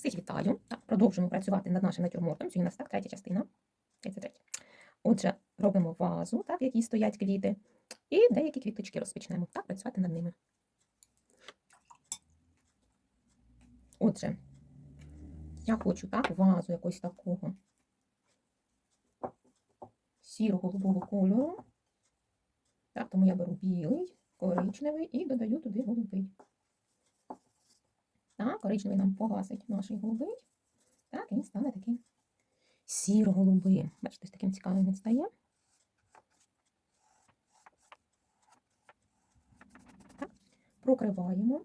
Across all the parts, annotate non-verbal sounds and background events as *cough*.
Всіх вітаю. Так, продовжуємо працювати над нашим натюрмортом. Сьогодні у нас так, третя частина. 33. Отже, робимо вазу, так, в якій стоять квіти, і деякі квіточки розпочнемо. Так, працювати над ними. Отже, я хочу так, вазу якось такого сіро-голубого кольору. Так, тому я беру білий, коричневий і додаю туди голубий. Коричневий нам погасить наш голубий. Так, він стане таким сіро-голубим. Бачите, з таким цікавим він стає. Так, прокриваємо.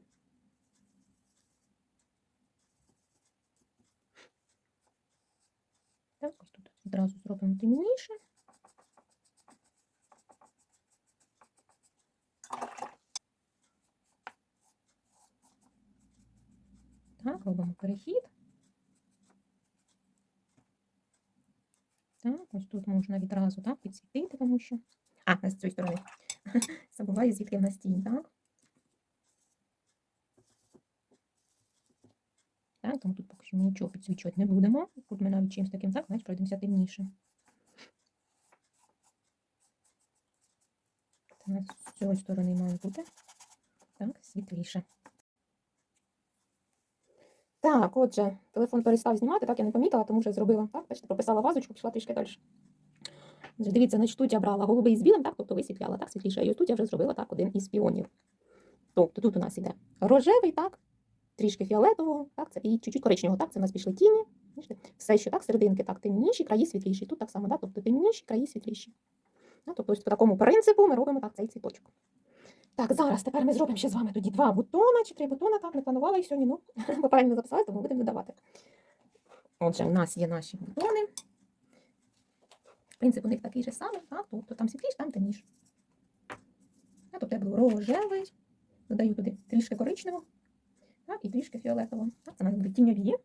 Так, ось тут одразу зробимо темніше. Так, робимо перехід. Так, ось тут можна відразу так, підсвітити, тому що. А, з цієї сторони. *laughs* Забуваю, звідки в нас тінь, так? Так, тому тут поки що нічого підсвічувати не будемо. Тут ми навіть чимось таким так, значить пройдемося темніше. Нас з цієї сторони має бути так, світліше. Так, отже, телефон перестав знімати, так я не помітила, тому вже зробила. Так, бачите, прописала вазочку, пішла трішки далі. Дивіться, значить, тут я брала голубий з білим, так, тобто висвітляла так, світліше. І тут я вже зробила так один із піонів. Тобто тут у нас іде рожевий, так, трішки фіолетового, так, це і чуть-чуть коричневого, так, це у нас пішли тіні. Все, що так, серединки так, темніші, краї світліші. Тут так само, так, тобто темніші, краї світліші. Так, тобто по такому принципу ми робимо так цей цвіточок. Так, зараз тепер ми зробимо ще з вами тоді два бутона чи три бутона. Так, не планувала їх сьогодні, ну, *laughs* попередньо записала, тому будемо додавати. Отже, у нас є наші бутони. Принцип у них такий же самий, так, тобто там світліше, там темніше. А тобто я беру рожевий, додаю туди трішки коричневого, так, і трішки фіолетового. Так, це у нас будуть тіньові.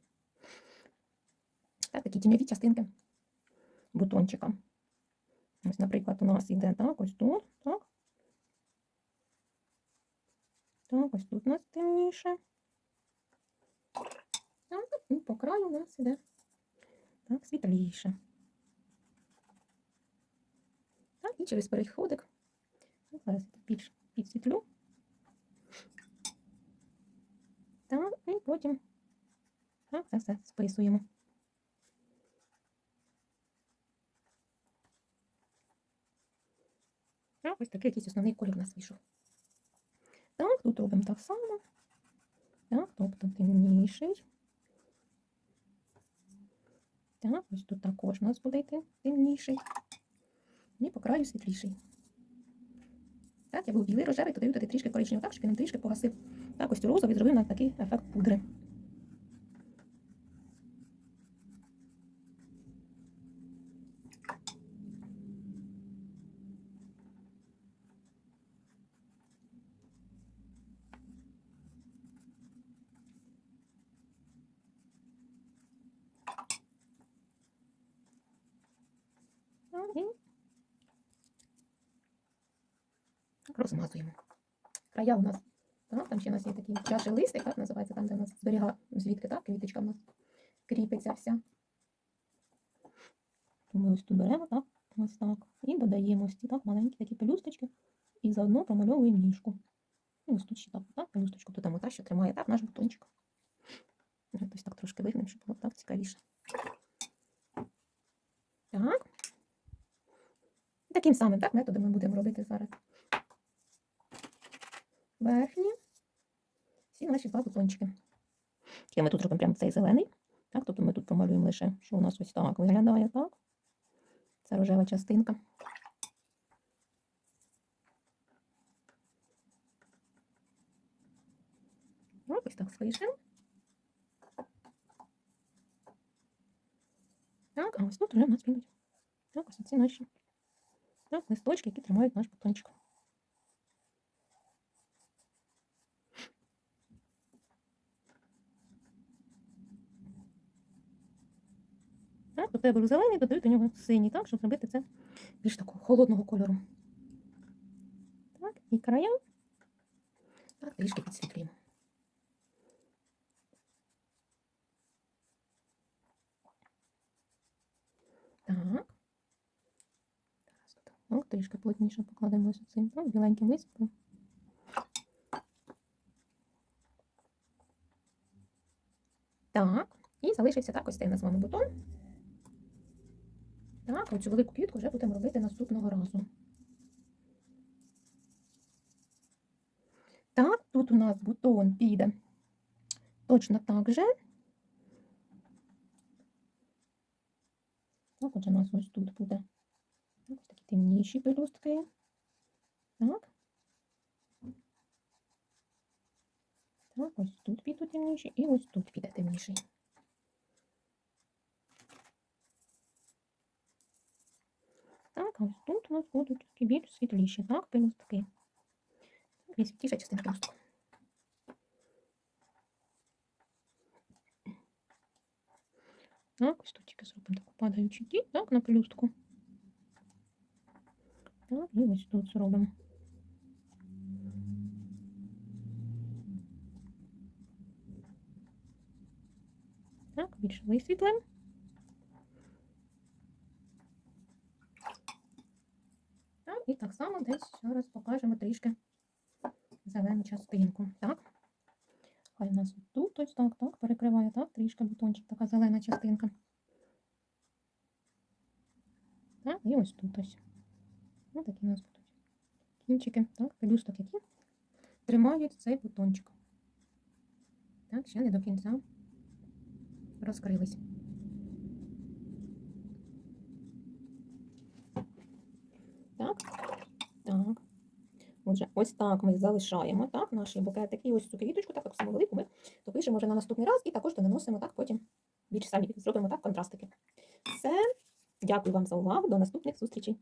Так, такі тіньові частинки бутончика. Ось, наприклад, у нас іде так, ось тут, так. Так, ось тут у нас темніше. І по краю у нас іде так, світліше. Так, і через переходик. Так, зараз я більш підсвітлю. Так, і потім так, це все списуємо. Так, ось такий якийсь основний колір у нас вийшов. Так, тут робимо так само. Так, тобто темніший. Так, ось тут також у нас буде йти темніший. І по краю світліший. Так, я був білий рожевий, то даю туди трішки коричневого, так, щоб він трішки погасив. Так, ось цю розовий зробив на такий ефект пудри. Розмазуємо. Края у нас, так, там ще у нас є такий чаший листик, так називається, там, де у нас зберіга, звідки так, квіточка у нас кріпиться вся. Ми ось тут беремо, так, ось так, і додаємо ось ці так, маленькі такі пелюсточки, і заодно промальовуємо ніжку. І ось тут ще так, так, пелюсточку, тут там ота, що тримає так, наш бутончик. Ось так трошки вигнемо, щоб було так цікавіше. Так. Таким самим так, методом ми будемо робити зараз верхні всі наші два бутончики. Ми тут робимо прямо цей зелений. Так, тобто ми тут промалюємо лише, що у нас ось так виглядає, так? Це рожева частинка. Ось так спишемо. Так, а ось тут вже у нас підуть. Так, ось ці наші. Так, листочки, які тримають наш бутончик. Так, Тобто я беру зелений, додаю до нього синій, так, щоб зробити це більш такого холодного кольору. Так, І края так, трішки підсвітлюємо. Так. Ну, трішки плотніше покладемо ось цим, ну, біленьким висипом. Так, і залишився так ось цей вами бутон. Так, оцю велику квітку вже будемо робити наступного разу. Так, тут у нас бутон піде точно так же. Так, отже, у нас ось тут буде ось такі темніші пелюстки. Так. Так, ось тут підуть темніші і ось тут піде темніший. Так, а ось тут у нас будуть такі більш світліші, так, пелюстки. Так, і світліша частина пелюстку. Так, ось тут тільки зробимо таку падаючу тінь, так, на пелюстку. Так, і ось тут зробимо. Так, більше висвітлимо. Так, і так само десь зараз покажемо трішки зелену частинку. Так. Хай у нас тут ось так, так, перекриває, так, трішки бутончик, така зелена частинка. Так, і ось тут ось. Ось такі у нас будуть кінчики, так, пелюсток, які тримають цей бутончик. Так, ще не до кінця розкрились. Так, так. Отже, ось так ми залишаємо так, наші букетики. І ось цю квіточку, так, так само велику ми допишемо вже на наступний раз і також наносимо так потім більш самі зробимо так контрастики. Все. Дякую вам за увагу. До наступних зустрічей.